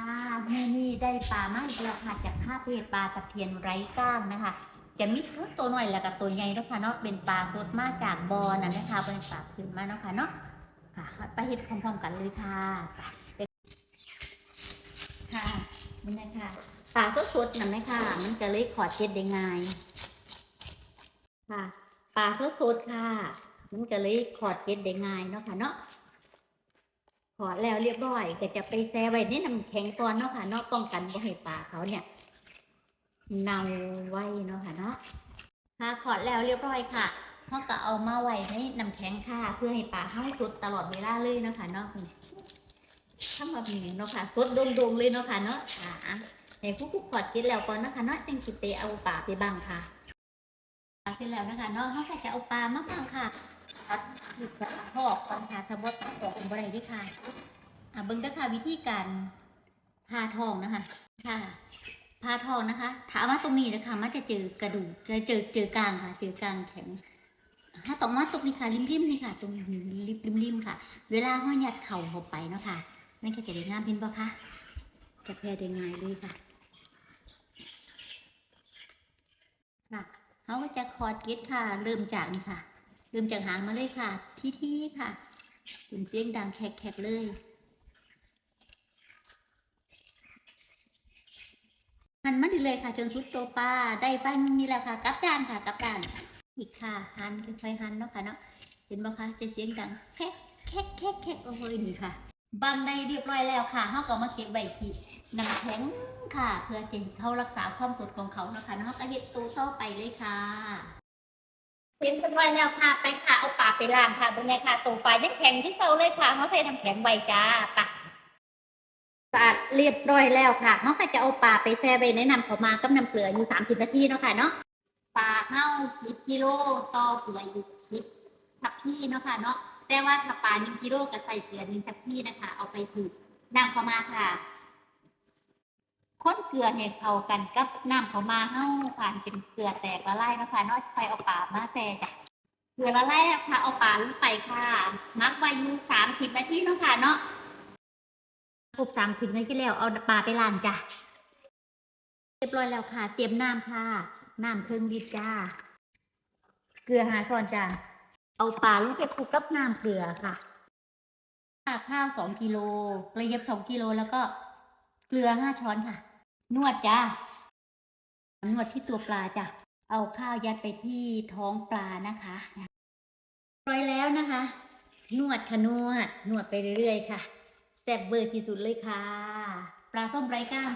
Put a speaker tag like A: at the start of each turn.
A: ค่ะแม่นี่ได้ปลามาอีกแล้วค่ะจากภาพเพปลาตะเพียนไร้ก้างนะคะ จะมีตัวตัวหน่อยแล้วก็ตัวใหญ่เนาะค่ะเนาะเป็นปลาสดมาจากบอนะนะคะเป็นปลาขึ้นมาเนาะค่ะเนาะค่ะไปเฮ็ดพร้อมๆกันเลยค่ะค่ะนี่นะคะปลาสดๆนั่นะคะ มันจะเลยขอดเจ็ดได้ง่ายค่ะปลาสดๆค่ะ มันก็เลยขอดเจ็ดได้ง่ายเนาะค่ะเนาะ ขอแล้วเรียบร้อยก็จะไปแช่ไว้ในน้ำแข็งก่อนเนาะค่ะเนาะป้องกันบ่ให้ปลาเขาเนี่ยเน่าไว้เนาะค่ะเนาะค่ะขอแล้วเรียบร้อยค่ะเขาก็เอามาไว้ในน้ำแข็งค่ะ เพื่อให้ปลาเข้าสุดตลอดเวลาเลยเนาะค่ะเนาะทำแบบนี้เนาะค่ะสดดงๆเลยเนาะค่ะเนาะค่ะให้ผู้ผู้ขอดกินแล้วก่อนนะคะเนาะจังสิไปเอาปลาไปบังค่ะปลาเสร็จแล้วนะคะเนาะเขาก็จะเอาปลามาบังค่ะ ตัดหยุดทอดก่อนค่ะถ้าบ่ตัดออกเป็นบ่ได้ค่ะอะเบิ้งด้ค่ะวิธีการพาทองนะคะค่ะพาทองนะคะ ถามว่าตรงนี้นะคะมันจะเจอกระดูกจะเจอเจอกลางค่ะ เจอกลางแข็งถ้าตรงมาตรงนี้ค่ะริมริมๆนี่ค่ะ ตรงริมริมๆค่ะ เวลาห้อยยัดเข่าเข้าไปเนาะค่ะนั่นก็จะได้งามเห็นปะคะจะแพร่ได้ง่ายเลยค่ะค่ะเขาก็จะคอร์ดเกตค่ะ เริ่มจากนี่ค่ะ เริ่มจากหางมาเลยค่ะ ที่ที่ค่ะจนเสียงดังแขกๆเลย หันมาดีเลยค่ะ จนสุดโตปลาได้ฟันนี่แหละค่ะ กลับด้านค่ะ กลับด้าน อีกค่ะ หันค่อยๆหันเนาะค่ะเนาะ เห็นบ่คะ จะเสียงดังแคกแคกแคกแคกโอ้โหนี่ค่ะบังได้เรียบร้อยแล้วค่ะเฮาก็มาเก็บไว้ที่น้ำแข็งค่ะ เพื่อจะเขารักษาความสดของเขาเนาะค่ะเนาก็เฮ็ดตูต่อไปเลยค่ะ เต็มกันไว้แล้วค่ะไปค่ะเอาปลาไปล้างค่ะเป็นไงค่ะตูปลายังแข็งที่เตาเลยค่ะเขาใส่น้ำแข็งไว้จ้าไปสะอาดเรียบร้อยแล้วค่ะเขาก็จะเอาปลาไปแช่ไว้ในน้ำเขามากับน้ำเกลืออยู่ 30 นาทีเนาะค่ะเนาะปลาเห่า10กิโลต่อเกลืออยู่10ทับพี่เนาะค่ะเนาะแต่ว่าถ้าปลา1กิโลก็ใส่เกลือ1ทับพี่นะคะ เอาไปถือน้ำเขามาค่ะ ค้นเกลือให้เข้ากันกับน้ำเขามาเห่าค่ะให้เป็นเกลือแตกละลายนะคะเนาะไปเอาปลามาแช่จ้ะเกลือละลายแล้วค่ะเอาปลาลงไปค่ะมักไว้อยู่30นาทีเนาะค่ะเนาะครบสามสิบนาทีแล้วเอาปลาไปล้างจ้ะเรียบร้อยแล้วค่ะ เตรียมน้ำค่ะน้ำเครื่องดิบจ้า เกลือหาซอนจ้ะเอาปลาลงไปคลุกกับน้ำเกลือค่ะข้าวสองกิโลกระเทียมสองกิโลแล้วก็เกลือห้าช้อนค่ะ นวดจ้านวดที่ตัวปลาจ้ะเอาข้าวยัดไปที่ท้องปลานะคะร้อยแล้วนะคะ นวดค่ะนวดนวดไปเรื่อยๆค่ะแซ่บเบอร์ที่สุดเลยค่ะ ปลาส้มไร้กล้าม